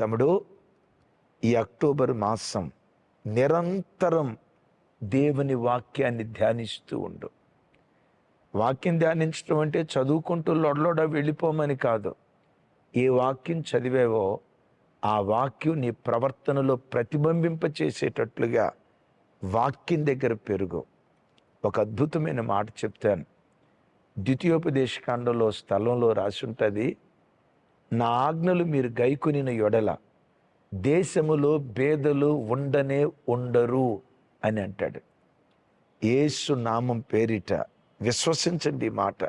తమ్ముడు ఈ అక్టోబర్ మాసం నిరంతరం దేవుని వాక్యాన్ని ధ్యానిస్తూ ఉండు. వాక్యం ధ్యానించడం అంటే చదువుకుంటూ లొడలోడ వెళ్ళిపోమని కాదు. ఏ వాక్యం చదివేవో ఆ వాక్యం నీ ప్రవర్తనలో ప్రతిబింబింప చేసేటట్లుగా వాక్యం దగ్గర పెరుగు. ఒక అద్భుతమైన మాట చెప్తాను. ద్వితీయోపదేశకాండంలో స్థలంలో రాసి ఉంటుంది నా ఆజ్ఞలు మీరు గైకొనిన యొడల దేశములో బేదలు ఉండనే ఉండరు అని అంటాడు. యేసు నామం పేరిట విశ్వసించండి మాట.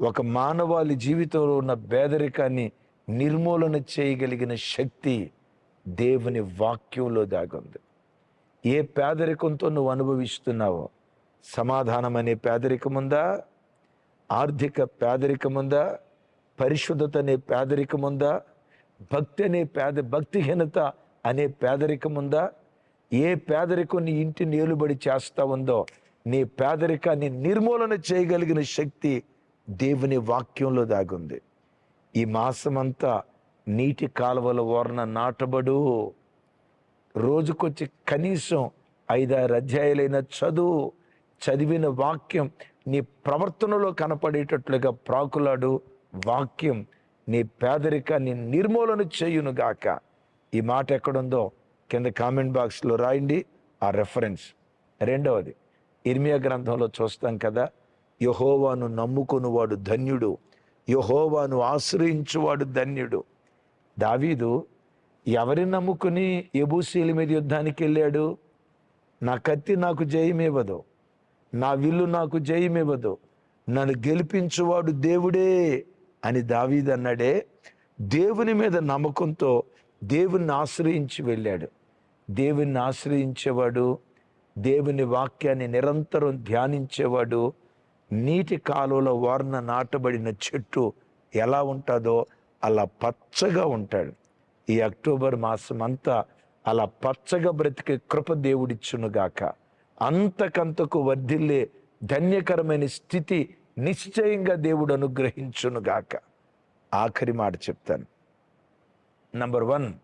ఒక మానవాళి జీవితంలో ఉన్న పేదరికాన్ని నిర్మూలన చేయగలిగిన శక్తి దేవుని వాక్యంలో దాగుంది. ఏ పేదరికంతో నువ్వు అనుభవిస్తున్నావో సమాధానం అనే పేదరికం ఉందా ఆర్థిక పేదరికం ఉందా పరిశుద్ధత అనే పేదరికం ఉందా భక్తి అనే పేద భక్తిహీనత అనే పేదరికం ఉందా ఏ పేదరికం నీ ఇంటి నేలుబడి చేస్తా ఉందో నీ పేదరికాన్ని నిర్మూలన చేయగలిగిన శక్తి దేవుని వాక్యంలో దాగుంది. ఈ మాసమంతా నీటి కాలువల ఓరణ నాటబడు. రోజుకొచ్చి కనీసం ఐదారు అధ్యాయులైన చదువు చదివిన వాక్యం నీ ప్రవర్తనలో కనపడేటట్లుగా ప్రాకులాడు. వాక్యం నీ పేదరికాన్ని నిర్మూలన చేయునుగాక. ఈ మాట ఎక్కడుందో కింద కామెంట్ బాక్స్లో రాయండి. ఆ రెఫరెన్స్ రెండవది ఇర్మియా గ్రంథంలో చూస్తాం కదా యహోవాను నమ్ముకునివాడు ధన్యుడు యహోవాను ఆశ్రయించువాడు ధన్యుడు. దావీదు ఎవరిని నమ్ముకుని ఎబూసీల మీద యుద్ధానికి వెళ్ళాడు? నా కత్తి నాకు జయమివ్వదు నా విల్లు నాకు జయమివ్వదు నన్ను గెలిపించువాడు దేవుడే. అని దావీద్ అన్నాడే దేవుని మీద నమ్మకంతో దేవుణ్ణి ఆశ్రయించి వెళ్ళాడు. దేవుణ్ణి ఆశ్రయించేవాడు దేవుని వాక్యాన్ని నిరంతరం ధ్యానించేవాడు నీటి కాలువలో వారన నాటబడిన చెట్టు ఎలా ఉంటుందో అలా పచ్చగా ఉంటాడు. ఈ అక్టోబర్ మాసం అంతా అలా పచ్చగా బ్రతికే కృప దేవుడిచ్చునుగాక అంతకంతకు వర్ధిల్లే ధన్యకరమైన స్థితి నిశ్చయంగా దేవుడు అనుగ్రహించునుగాక ఆఖరి మాట చెప్తాను. నంబర్ వన్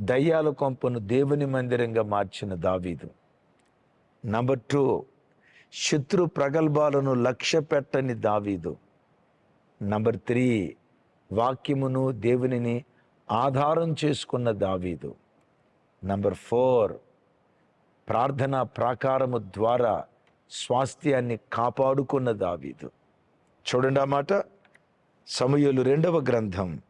దయ్యాల కొంపను దేవుని మందిరంగా మార్చిన దావీదు. నంబర్ టూ శత్రు ప్రగల్భాలను లక్ష్య పెట్టని దావీదు. నంబర్ త్రీ వాక్యమును దేవునిని ఆధారం చేసుకున్న దావీదు. నంబర్ ఫోర్ ప్రార్థన ప్రాకారము ద్వారా స్వాస్థ్యాన్ని కాపాడుకున్న దావీదు. చూడండి ఆ మాట. సమయలు రెండవ గ్రంథం.